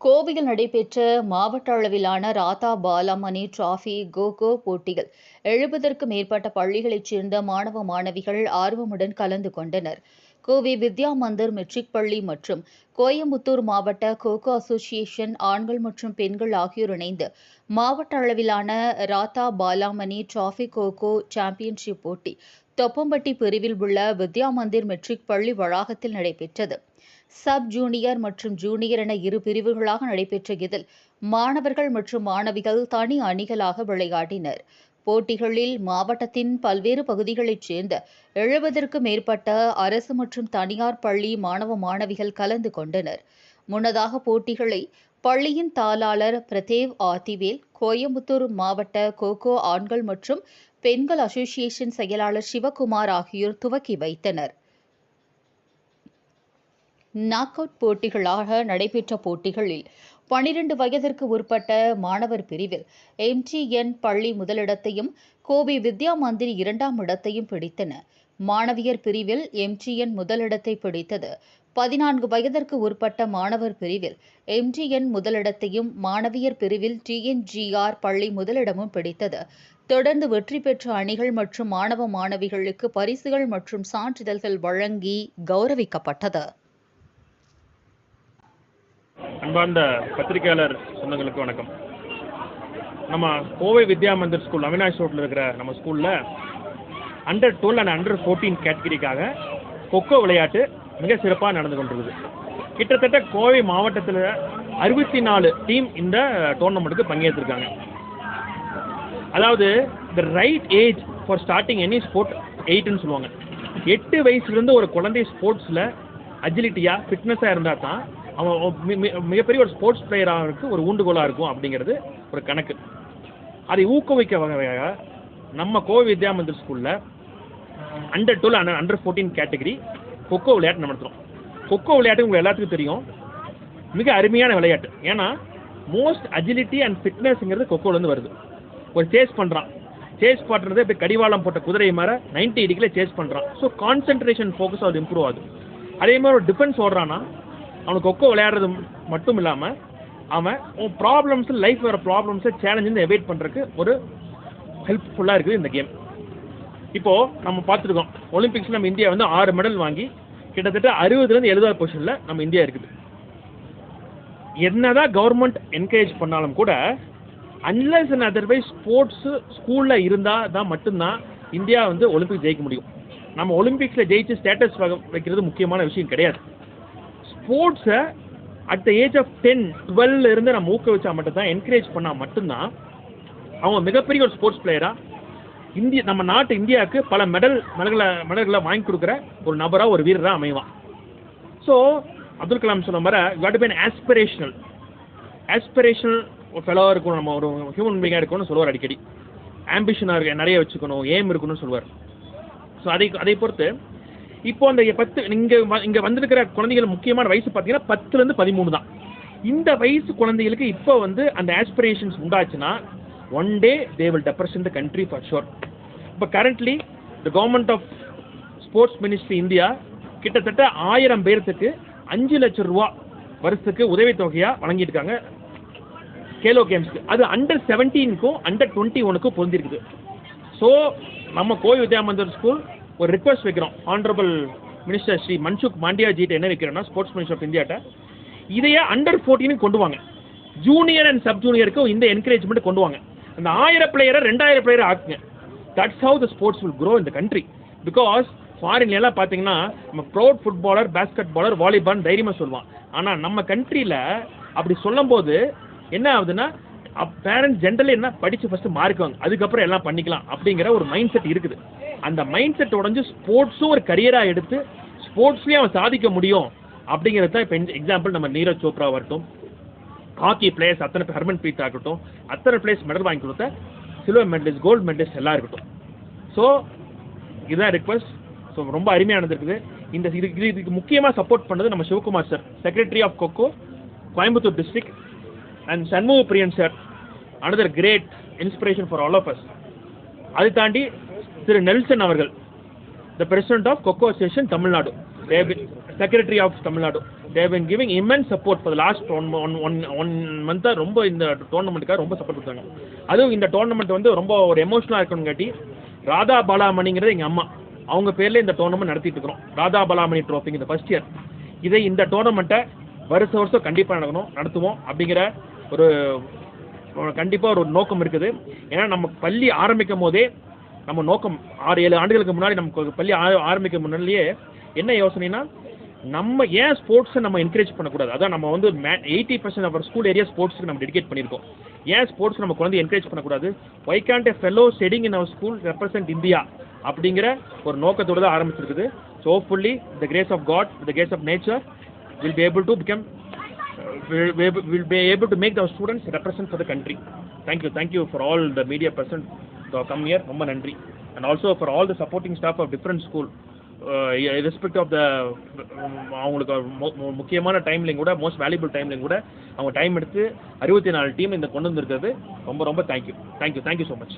கோவையில் நடைபெற்ற மாவட்ட அளவிலான ராதா பாலாமணி டிராஃபி கோகோ போட்டிகள் எழுபதற்கும் மேற்பட்ட பள்ளிகளைச் சேர்ந்த மாணவ மாணவிகள் ஆர்வமுடன் கலந்து கொண்டனர். கோவை வித்யா மந்திர் மெட்ரிக் பள்ளி மற்றும் கோயம்புத்தூர் மாவட்ட கோகோ அசோசியேஷன் ஆண்கள் மற்றும் பெண்கள் ஆகியோர் இணைந்து மாவட்ட அளவிலான ராதா பாலாமணி டிராஃபி கோகோ சாம்பியன்ஷிப் போட்டி தொப்பம்பட்டி பிரிவில் உள்ள வித்யா மந்திர் மெட்ரிக் பள்ளி வளாகத்தில் நடைபெற்றது. சப் ஜூனியர் மற்றும் ஜூனியர் என இரு பிரிவுகளாக நடைபெற்ற இதில் மாணவர்கள் மற்றும் மாணவிகள் தனி அணிகளாக விளையாடினர். போட்டிகளில் மாவட்டத்தின் பல்வேறு பகுதிகளைச் சேர்ந்த எழுபதற்கும் மேற்பட்ட அரசு மற்றும் தனியார் பள்ளி மாணவ மாணவிகள் கலந்து கொண்டனர். முன்னதாக போட்டிகளை பள்ளியின் தாளாளர் பிரதேவ் ஆதிவேல் கோயம்புத்தூர் மாவட்ட கோகோ ஆண்கள் மற்றும் பெண்கள் அசோசியேஷன் செயலாளர் சிவகுமார் ஆகியோர் துவக்கி வைத்தனர். நாக் அவுட் போட்டிகளாக நடைபெற்ற போட்டிகளில் பனிரெண்டு வயதிற்கு உட்பட்ட மாணவர் பிரிவில் எம்டிஎன் பள்ளி முதலிடத்தையும் கோபி வித்யா மந்திரி இரண்டாம் இடத்தையும் பிடித்தன. மாணவியர் பிரிவில் எம்டிஎன் முதலிடத்தை பிடித்தது. பதினான்கு வயதிற்கு உட்பட்ட மாணவர் பிரிவில் எம்டிஎன் முதலிடத்தையும் மாணவியர் பிரிவில் டிஎன்ஜிஆர் பள்ளி முதலிடமும் பிடித்தது. தொடர்ந்து வெற்றி பெற்ற அணிகள் மற்றும் மாணவ மாணவிகளுக்கு பரிசுகள் மற்றும் சான்றிதழ்கள் வழங்கி கௌரவிக்கப்பட்டது. அன்பார்ந்த பத்திரிகையாளர் சொந்தங்களுக்கு வணக்கம். நம்ம கோவை வித்யா மந்திர் ஸ்கூல் அவினாஷ் ரோட்டில் இருக்கிற நம்ம ஸ்கூலில் under twelve and under fourteen கேட்டகிரிக்காக kho kho விளையாட்டு மிக சிறப்பாக நடந்து கொண்டிருக்குது. கிட்டத்தட்ட கோவை மாவட்டத்தில் அறுபத்தி நாலு டீம் இந்த டோர்னமெண்ட்டுக்கு பங்கேற்றிருக்காங்க. அதாவது the right age for starting any sport எயிட்னு சொல்லுவாங்க. எட்டு வயசுலேருந்து ஒரு குழந்தை ஸ்போர்ட்ஸில் அஜிலிட்டியாக ஃபிட்னஸாக இருந்தால் தான் அவன் மிகப்பெரிய ஒரு ஸ்போர்ட்ஸ் பிளேயராக இருக்கு ஒரு ஊண்டுகோலாக இருக்கும் அப்படிங்கிறது ஒரு கணக்கு. அதை ஊக்குவிக்க வகையாக நம்ம கோவை வித்யா மந்திர் ஸ்கூலில் under twelve under under fourteen category kho kho விளையாட்டு நடத்துகிறோம் கொக்கோ விளையாட்டு உங்களுக்கு எல்லாத்துக்கும் தெரியும். மிக அருமையான விளையாட்டு. ஏன்னா மோஸ்ட் அஜிலிட்டி அண்ட் ஃபிட்னஸ்ங்கிறது கொக்கோலேருந்து வருது. ஒரு சேஸ் பண்ணுறான் சேஸ் பண்ணுறது இப்போ கடிவாளம் போட்ட குதிரை மாதிரி 90 டிகிரியில் சேஸ் பண்ணுறான் ஸோ கான்சென்ட்ரேஷன் ஃபோக்கஸ் அது இம்ப்ரூவ் ஆகுது. அதே மாதிரி ஒரு டிஃபென்ஸ் ஓடுறான்னா அவனுக்கு கொக்கோ விளையாடுறது மட்டும் இல்லாமல் அவன் உன் ப்ராப்ளம்ஸ் லைஃப் வர ப்ராப்ளம்ஸை சேலஞ்சு எவைட் பண்ணுறதுக்கு ஒரு ஹெல்ப்ஃபுல்லாக இருக்குது இந்த கேம் இப்போது நம்ம பார்த்துருக்கோம். ஒலிம்பிக்ஸில் நம்ம இந்தியா வந்து ஆறு மெடல் வாங்கி கிட்டத்தட்ட அறுபதுலேருந்து எழுபதாவது பொசிஷனில் நம்ம இந்தியா இருக்குது. என்னதான் கவர்மெண்ட் என்கரேஜ் பண்ணாலும் கூட அன்லஸ் அண்ட் அதர்வைஸ் ஸ்போர்ட்ஸு ஸ்கூலில் இருந்தால் தான் மட்டும்தான் இந்தியா வந்து ஒலிம்பிக் ஜெயிக்க முடியும். நம்ம ஒலிம்பிக்ஸில் ஜெயிச்சு ஸ்டேட்டஸ் வைக்கிறது முக்கியமான விஷயம் கிடையாது. ஸ்போர்ட்ஸை at the age of ten டுவெல்ல இருந்து நம்ம ஊக்குவிச்சா மட்டும்தான் என்கரேஜ் பண்ணால் மட்டும்தான் அவங்க மிகப்பெரிய ஒரு ஸ்போர்ட்ஸ் பிளேயராக இந்திய நம்ம நாட்டு இந்தியாவுக்கு பல மெடல் மெடல்களை மெடல்களை வாங்கி கொடுக்குற ஒரு நபராக ஒரு வீரராக அமைவான். ஸோ அப்துல் கலாம் சொன்ன மாதிரி you to be an aspirational ஃபெலோவாக இருக்கணும் நம்ம ஒரு ஹியூமன் பீங்காக இருக்கணும்னு சொல்லுவார் அடிக்கடி. ஆம்பிஷனாக இருக்க நிறைய வச்சுக்கணும் ஏம் இருக்கணும்னு சொல்லுவார். ஸோ அதை அதை பொறுத்து இப்போ அந்த பத்து இங்கே இங்கே வந்திருக்கிற குழந்தைகள் முக்கியமான வயசு பார்த்தீங்கன்னா பத்துலேருந்து பதிமூணு தான். இந்த வயசு குழந்தைகளுக்கு இப்போ வந்து அந்த aspirations உண்டாச்சுன்னா one day they will represent the country for sure இப்போ currently the government of sports ministry India கிட்டத்தட்ட ஆயிரம் பேர்த்துக்கு அஞ்சு லட்சம் ரூபா வருஷத்துக்கு உதவித்தொகையாக வழங்கியிருக்காங்க. கேலோ கேம்ஸ்க்கு அது அண்டர் செவன்டீனுக்கும் அண்டர் டுவெண்ட்டி ஒனுக்கும் பொருந்திருக்குது. ஸோ நம்ம கோவை வித்யாமந்தர் ஸ்கூல் ஒரு ரிக்வஸ்ட் வைக்கிறோம். ஆனரபிள் மினிஸ்டர் ஸ்ரீ மன்சுக் மாண்டியாஜிட்ட என்ன வைக்கிறோம்னா ஸ்போர்ட்ஸ் மினிஸ்டர் ஆஃப் இந்தியாட்ட இதையே அண்டர் ஃபோர்டீனுக்கு கொண்டு வாங்க. ஜூனியர் அண்ட் சப் ஜூனியருக்கும் இந்த என்கரேஜ்மெண்ட் கொண்டு வாங்க. அந்த ஆயிரம் பிளேயரை ரெண்டாயிரம் பிளேயரை ஆக்குங்க. That's how the sports will grow இந்த கண்ட்ரி பிகாஸ் ஃபாரின்ல எல்லாம் பார்த்தீங்கன்னா நம்ம proud footballer basketballer volleyball தைரியமாக சொல்லுவான். ஆனால் நம்ம கண்ட்ரியில் அப்படி சொல்லும்போது என்ன ஆகுதுன்னா பேரண்ட்ஸ் ஜென்ரலி என்ன படித்து ஃபஸ்ட்டு மார்க் வாங்க அதுக்கப்புறம் எல்லாம் பண்ணிக்கலாம் அப்படிங்கிற ஒரு மைண்ட் செட் இருக்குது. அந்த மைண்ட் செட் உடஞ்சு ஸ்போர்ட்ஸும் ஒரு கரியராக எடுத்து ஸ்போர்ட்ஸ்லேயும் அவன் சாதிக்க முடியும் அப்படிங்கிறது தான் இப்போ எக்ஸாம்பிள் நம்ம நீரஜ் சோப்ரா வரட்டும் ஹாக்கி பிளேயர்ஸ் அத்தனை பேர் ஹர்மன் பிரீத் ஆகட்டும் அத்தனை பிளேயர்ஸ் மெடல் வாங்கி கொடுத்த சில்வர் மெடலிஸ்ட் கோல்டு மெடலிஸ்ட் எல்லாம் இருக்கட்டும். ஸோ இதுதான் ரிக்வஸ்ட் ஸோ ரொம்ப அருமையானது இருக்குது. இந்த இது இது இதுக்கு முக்கியமாக சப்போர்ட் பண்ணது நம்ம Sivakumar sir secretary of kho kho Coimbatore district and Shanmuga Priyan sir another great inspiration for all of us அதை தாண்டி திரு நெல்சன் அவர்கள் the president of kho kho association Tamil Nadu secretary of Tamil Nadu they've been giving immense support for last one one one one மந்த்தாக ரொம்ப இந்த டோர்னமெண்ட்டுக்காக ரொம்ப support கொடுத்தாங்க. அதுவும் இந்த tournament வந்து ரொம்ப ஒரு எமோஷனலாக இருக்கணுங்காட்டி ராதா பாலாமணிங்கிறது எங்கள் அம்மா. அவங்க பேரில் இந்த டோர்னமெண்ட் நடத்திட்டு இருக்கிறோம். ராதா பாலாமணி ட்ரோஃபிங் இந்த ஃபர்ஸ்ட் இயர் இதை இந்த டோர்னமெண்ட்டை வருஷ வருஷம் கண்டிப்பாக நடக்கணும் நடத்துவோம் அப்படிங்கிற ஒரு கண்டிப்பாக ஒரு நோக்கம் இருக்குது. ஏன்னா நம்ம பள்ளி ஆரம்பிக்கும் போதே நம்ம நோக்கம் ஆறு ஏழு ஆண்டுகளுக்கு முன்னாடி நமக்கு பள்ளி ஆ- ஆரம்பிக்க முன்னாடியே என்ன யோசனைனா நம்ம ஏன் ஸ்போர்ட்ஸை நம்ம என்கரேஜ் பண்ணக்கூடாது? அதான் நம்ம வந்து eighty percent our school area ஸ்போர்ட்ஸ்க்கு நம்ம டெடிகேட் பண்ணியிருக்கோம். ஏன் ஸ்போர்ட்ஸ் நம்ம குழந்தை என்கரேஜ் பண்ணக்கூடாது? Why can't a fellow sitting in our school represent India அப்படிங்கிற ஒரு நோக்கத்தோடு தான் ஆரம்பிச்சிருக்குது. So hopefully the grace of God the grace of nature will be able to become will, will be able to make our students represent for the country. Thank you, thank you for all the media person to come here, ரொம்ப நன்றி and also for all the supporting staff of different school. Uh, irrespective of the அவங்களுக்கு முக்கியமான டைம்லையும் கூட most valuable டைம்லையும் கூட அவங்க time எடுத்து அறுபத்தி நாலு டீம் இந்த கொண்டு வந்திருக்கிறது ரொம்ப ரொம்ப thank you thank you thank you so much